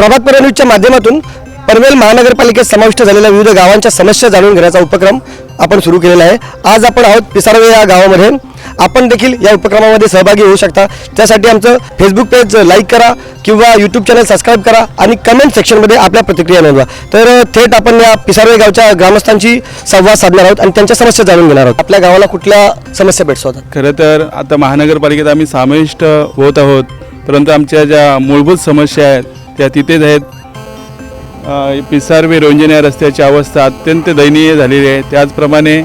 प्रभात पर्व माध्यमातून पनवेल महानगरपालिकेत समाविष्ट झालेल्या विविध गावांच्या समस्या जाणून घेण्याचा उपक्रम आपण सुरू केलेला आहे. आज आपण आहोत पिसारवे या गावामध्ये. आपण देखील या उपक्रमामध्ये सहभागी होऊ शकता. त्यासाठी आमचं फेसबुक पेज लाईक करा किंवा यूट्यूब चॅनल सबस्क्राईब करा आणि कमेंट सेक्शनमध्ये आपल्या प्रतिक्रिया नोंदवा. तर थेट आपण या पिसारवे गावच्या ग्रामस्थांशी संवाद साधणार आहोत आणि त्यांच्या समस्या जाणून घेणार आहोत. आपल्या गावाला कुठल्या समस्या भेटसवतात खरं तर आता महानगरपालिकेत आम्ही समाविष्ट होत आहोत. परंतु आमच्या ज्या मूलभूत समस्या आहेत त्या तिथेच आहेत. पिसारवे रोंजन रस्त्याची अवस्था अत्यंत दयनीय झालेली आहे. त्याचप्रमाणे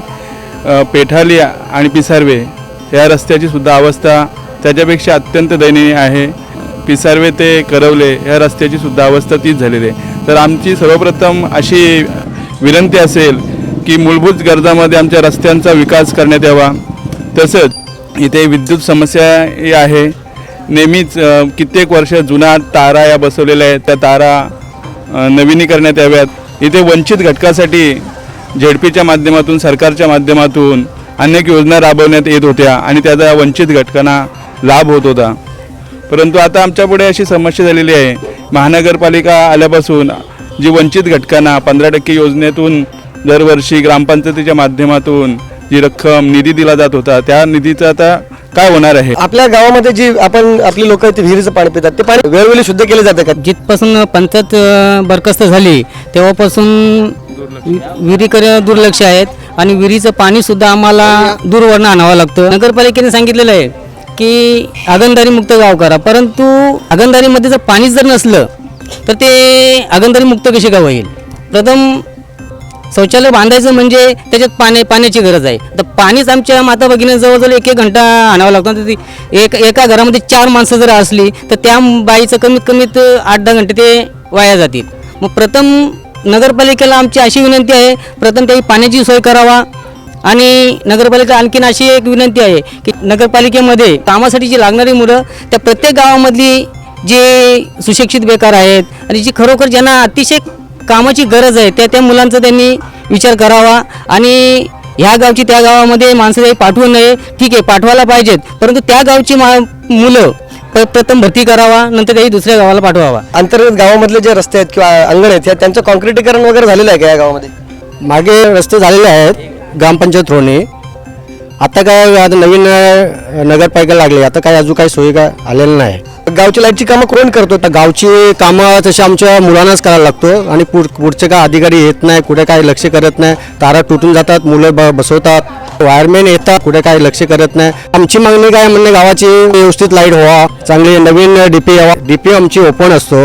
पेठाली आणि पिसारवे या रस्त्याची सुद्धा अवस्था त्याच्यापेक्षा अत्यंत दयनीय आहे. पिसारवे ते करवले या रस्त्याची सुद्धा अवस्था तीच झालेली आहे. तर आमची सर्वप्रथम अशी विनंती असेल की मूलभूत गरजामध्ये आमच्या रस्त्यांचा विकास करण्यात यावा. तसंच इथे विद्युत समस्या ही आहे. नेहमीच कित्येक वर्ष जुना तारा या बसवलेल्या आहेत. त्या तारा नवीनीकरण्यात याव्यात. इथे वंचित घटकासाठी झेडपीच्या माध्यमातून सरकारच्या माध्यमातून अनेक योजना राबवण्यात येत होत्या आणि त्याचा वंचित घटकांना लाभ होत होता. परंतु आता आमच्यापुढे अशी समस्या झालेली आहे. महानगरपालिका आल्यापासून जी वंचित घटकांना पंधरा टक्के योजनेतून दरवर्षी ग्रामपंचायतीच्या माध्यमातून जी रक्कम निधी दिला जात होता त्या निधीचा आता काय होणार आहे? आपल्या गावामध्ये जी आपण आपली लोक विहिरीचं पाणी पितात ते पाणी वेळोवेळी शुद्ध केले जाते का? जिथपासून पंचायत बरखास्त झाली तेव्हापासून विहिरीकडे दुर्लक्ष आहेत आणि विहिरीचं पाणी सुद्धा आम्हाला दूरवरनं आणावं लागतं. नगरपालिकेने सांगितलेलं आहे की आगंदारी मुक्त गाव करा परंतु आगंदारीमध्ये जर पाणीच जर नसलं तर ते आगंदारी मुक्त कसे गाव होईल? प्रथम शौचालय बांधायचं म्हणजे त्याच्यात पाणी पाण्याची गरज आहे. तर पाणीच आमच्या माता भगिनी जवळजवळ एक एक घंटा आणावं लागतं. तर ती एक एका घरामध्ये चार माणसं जर असली तर त्या बाईचं कमीत कमीत आठ दहा घंटे ते वाया जातील. मग प्रथम नगरपालिकेला आमची अशी विनंती आहे प्रथम त्याही पाण्याची सोय करावा. आणि नगरपालिका आणखीन अशी एक विनंती आहे की नगरपालिकेमध्ये कामासाठी जी लागणारी मुलं त्या प्रत्येक गावामधली जे सुशिक्षित बेकार आहेत आणि जी खरोखर ज्यांना अतिशय कामाची गरज आहे त्या त्या मुलांचा त्यांनी विचार करावा. आणि ह्या गावची त्या गावामध्ये माणसं काही पाठवू नये. ठीक आहे पाठवायला पाहिजेत. परंतु त्या गावची मा मुलं प्रथम भरती करावा नंतर काही दुसऱ्या गावाला पाठवावा. अंतर्गत गावामधले जे रस्ते आहेत किंवा अंगण आहेत त्यांचं कॉन्क्रिटीकरण वगैरे झालेलं आहे का या गावामध्ये? मागे रस्ते झालेले आहेत. ग्रामपंचायत थ्रोने आता काय आता नवीन अ, नगरपालिका लागली. आता काय अजून काही सोयी काय आलेलं नाही. गावची लाईटची कामं कोण करतो? तर गावची कामं तशी आमच्या मुलांनाच करायला लागतो आणि पुढ पुढचे काय अधिकारी येत नाही कुठे काही लक्ष करत नाही. तारा तुटून जातात मुलं ब बसवतात. वायरमॅन येतात कुठे काही लक्ष करत नाही. आमची मागणी काय म्हणणे गावाची व्यवस्थित लाइट व्हावा चांगली नवीन डीपी यावा. डीपी आमची ओपन असतो.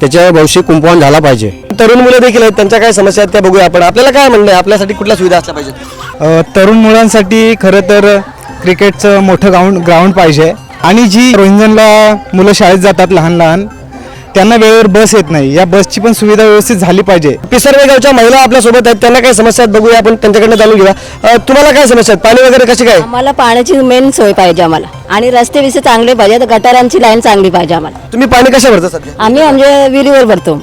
त्याच्या भविष्य कुंपवण झाला पाहिजे. तरुण मुलं देखील आहेत त्यांच्या काय समस्या आहेत त्या बघूया आपण. आपल्याला काय म्हणणं आहे? आपल्यासाठी कुठल्या सुविधा असल्या पाहिजेत? तरुण मुलांसाठी खरं तर क्रिकेटचं मोठं ग्राउंड ग्राउंड पाहिजे. आणि जी रोहिंजनला मुलं शाळेत जातात लहान लहान त्यांना वेळेवर बस येत नाही. या बसची पण सुविधा व्यवस्थित झाली पाहिजे. पिसर्वे गावच्या महिला आपल्यासोबत आहेत. त्यांना काय समस्या आहेत बघूया आपण. त्यांच्याकडनं जाणून घेऊया. अं, तुम्हाला काय समस्या आहेत? पाणी वगैरे कशी काय? आम्हाला पाण्याची मेन सोय पाहिजे आम्हाला. आणि रस्ते विसे चांगले पाहिजे. तर गटारांची लाईन चांगली पाहिजे आम्हाला. तुम्ही पाणी कशा भरता सध्या? आम्ही म्हणजे विहिरीवर भरतो.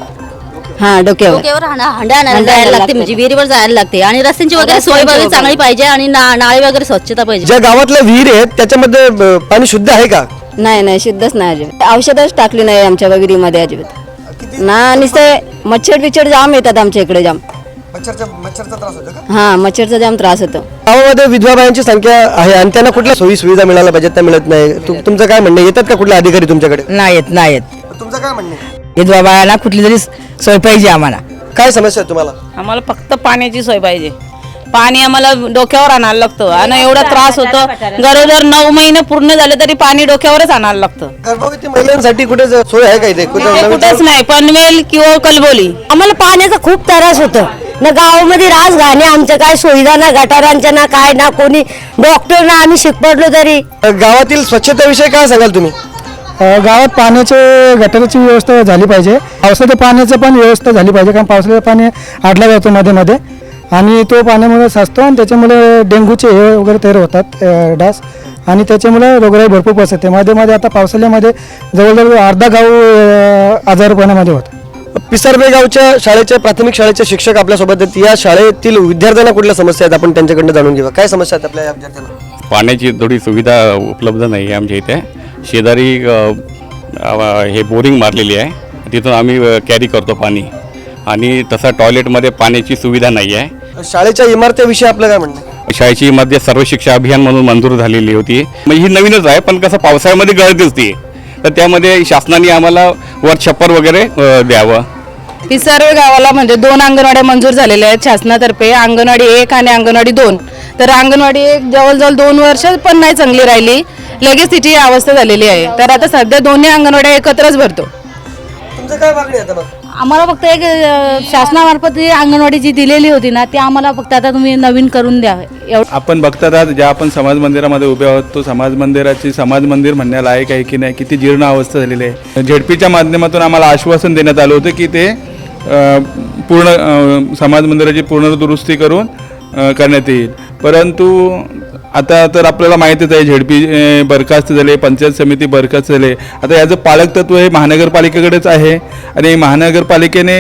हा डोक्यावर. डोक्यावर हांडा हांडा आणायला हांडा जायला आणायला लागते. लागते. म्हणजे विहिरीवर जायला लागते. आणि रस्त्यांची वगैरे सोय वगैरे वगैरे. चांगली पाहिजे आणि ना- नाळे वगैरे स्वच्छता पाहिजे. ज्या गावातल्या विहीर आहेत त्याच्यामध्ये अं, पाणी शुद्ध आहे का? नाही नाही शुद्धच नाही अजिबात. औषधच टाकली नाही आमच्या विहिरीमध्ये अजिबात. ना नुसतं मच्छर बिच्छर जाम येतात आमच्या इकडे जाम. मच्छरचा त्रास होतो का? हा मच्छरचा जाम त्रास होतो. गावामध्ये विधवा बायांची संख्या आहे आणि त्यांना कुठल्या सोयी सुविधा मिळायला पाहिजेत त्या मिळत नाही. तु- तुमचं काय म्हणणं आहे? येतात का कुठले अधिकारी तुमच्याकडे? नाहीत नाहीत तुमचं काय म्हणणं आहे? विधवा बायाला कुठली तरी सोय पाहिजे आम्हाला. काय समस्या आहे तुम्हाला? आम्हाला फक्त पाण्याची सोय पाहिजे. पाणी आम्हाला डोक्यावर आणायला लागतं. आणि एवढा त्रास होतो. गरोदर नऊ महिने पूर्ण झाले तरी पाणी डोक्यावरच आणायला लागतं. गर्भवती महिलांसाठी कुठे ज- सोय आहे का इथे? कुठे नवीन- कुठेच नाही. पनवेल किंवा कलबोली. आम्हाला पाण्याचा खूप त्रास होतो. ना गावामध्ये रास घाणे आमच्या काय सुविधा ना गटारांच्या ना काय ना कोणी डॉक्टर ना आम्ही शिकपडलो तरी. गावातील स्वच्छतेविषयी काय सांगाल तुम्ही? अ, गावात पाण्याचे गटाराची व्यवस्था झाली पाहिजे. पावसाच्या पाण्याचं पण व्यवस्था झाली पाहिजे कारण पावसाचं पाणी आडला जातो मध्ये मध्ये. आणि तो पाण्यामुळे साचतो आणि त्याच्यामुळे डेंग्यूचे हे वगैरे तयार होतात डास. आणि त्याच्यामुळे रोगराई भरपूर पसरते. मध्ये मध्ये आता पावसाळ्यामध्ये जवळजवळ अर्धा गाव आजारपणामध्ये होतं. पिसारबे गावच्या शाळेचे प्राथमिक शाळेचे शिक्षक आपल्यासोबत आहेत. या शाळेतील विद्यार्थ्यांना कुठल्या समस्या आहेत? आपण त्यांच्याकडनं जाणून घेऊया. काय समस्या आहेत आपल्या या विद्यार्थ्यांना? पाण्याची थोडी सुविधा उपलब्ध नाही आहे आमच्या इथे. शेजारी हे बोरिंग मारलेली आहे. तिथून आम्ही कॅरी करतो पाणी. आणि तसं टॉयलेटमध्ये पाण्याची सुविधा नाही आहे. शाळेच्या इमारतीविषयी आपलं काय म्हणणं? आहे? शाळेची मध्ये सर्व शिक्षा अभियान म्हणून मंजूर झालेली होती. म्हणजे ही नवीनच आहे पण कसं पावसाळ्यामध्ये गळतीच ती. तर त्यामध्ये शासनाने आम्हाला वर छप्पर वगैरे अ, द्यावं. पिसारवे गावाला म्हणजे दोन अंगणवाड्या मंजूर झालेल्या आहेत शासनातर्फे. अंगणवाडी एक आणि अंगणवाडी दोन. तर अंगणवाडी एक जवळजवळ दोन वर्ष पण नाही चांगली राहिली. लगेच तिची अवस्था झालेली आहे. तर आता सध्या दोन्ही अंगणवाड्या एकत्रच भरतो. तुमचं काय मागणी आहे आता मग? आम्हाला फक्त एक अ, शासनामार्फत जी अंगणवाडी जी दिलेली होती ना ती आम्हाला फक्त आता तुम्ही नवीन करून द्या. एवढं आपण बघतात आहात ज्या आपण समाज मंदिरामध्ये उभे आहोत तो समाज मंदिराची समाज मंदिर म्हणण्यालायक आहे की नाही किती जीर्ण अवस्था झालेली आहे. झेडपीच्या माध्यमातून आम्हाला आश्वासन देण्यात आलं होतं की ते अ, पूर्ण अ, समाज मंदिराची पूर्ण दुरुस्ती करून अ, करण्यात येईल. परंतु आता तर आपल्याला माहितीच आहे झेडपी बरखास्त झाले पंचायत समिती बरखास्त झाले. आता याचं पालकतत्व हे महानगरपालिकेकडेच आहे. आणि महानगरपालिकेने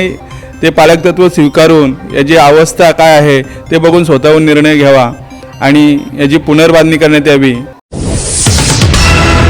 ते पालकतत्व स्वीकारून याची अवस्था काय आहे ते बघून स्वतःहून निर्णय घ्यावा. आणि याची पुनर्बांधणी करण्यात यावी.